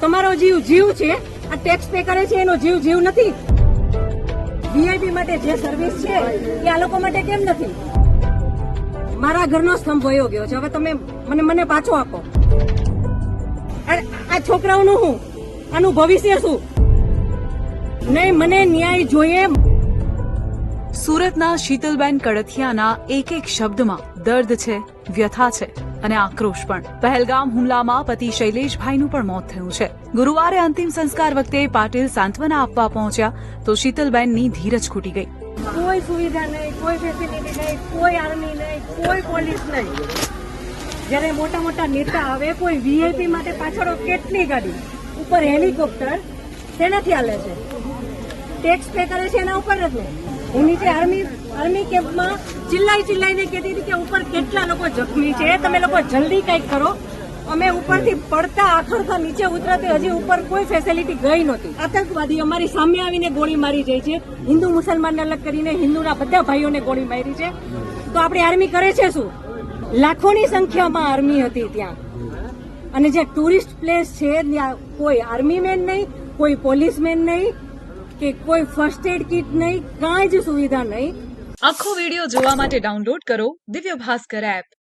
તમારો જીવ જીવ છે. આ ટેક્સ પે કરે છે એનો જીવ જીવ નથી. વીઆઈપી માટે જે સર્વિસ છે એ આ લોકો માટે કેમ નથી? મારા ઘરનો સ્તંભ વયો ગયો છે. હવે તમે મને મને પાછો આપો. અરે, આ છોકરાઓનું શું આનું ભવિષ્ય શું? નહીં મને ન્યાય જોઈએ. સુરતના શીતલબેન કડથિયાના એક એક શબ્દમાં દર્દ છે, વ્યથા છે અને આક્રોશ પણ. પહેલગામ હુમલામાં પતિ શૈલેષભાઈનું પણ મોત થયું છે. ગુરુવારે અંતિમ સંસ્કાર વખતે પાટીલ સાંત્વના આપવા પહોંચ્યા તો શીતલબેનની ધીરજ ખૂટી ગઈ. કોઈ સુવિધા નહીં, કોઈ ફેસિલિટી નહીં, કોઈ આર્મી નહીં, કોઈ પોલીસ નહીં. જ્યારે મોટા મોટા નેતા આવે, કોઈ વીઆઈપી માટે પાછળ કેટલી ગાડી? ઉપર હેલિકોપ્ટર તેનાથી હાલે છે? ટેક્સ પે કરે છે, એના ઉપર જ હું નીચે આર્મી આર્મી કેમ્પમાં ચિલ્લાઈ ચિલ્લાઈને કહેતી હતી કે ઉપર કેટલા લોકો જખમી છે, તમે લોકો જલ્દી કંઈક કરો. અમે ઉપરથી પડતા આખડતા નીચે ઉતરતે હજી ઉપર કોઈ ફેસિલિટી ગઈ નહોતી. આતંકવાદી અમારી સામે આવીને ગોળી મારી જાય છે. હિન્દુ મુસલમાનને અલગ કરીને હિન્દુના બધા ભાઈઓને ગોળી મારી છે. તો આપણી આર્મી કરે છે શું? લાખોની સંખ્યામાં આર્મી હતી ત્યાં. અને જે ટુરિસ્ટ પ્લેસ છે, ત્યાં કોઈ આર્મી મેન નહીં, કોઈ પોલીસમેન નહીં કે કોઈ ફર્સ્ટ એડ કિટ નહીં, કાંઈ જ સુવિધા નહીં. આખો વીડિયો જોવા માટે ડાઉનલોડ કરો દિવ્ય ભાસ્કર એપ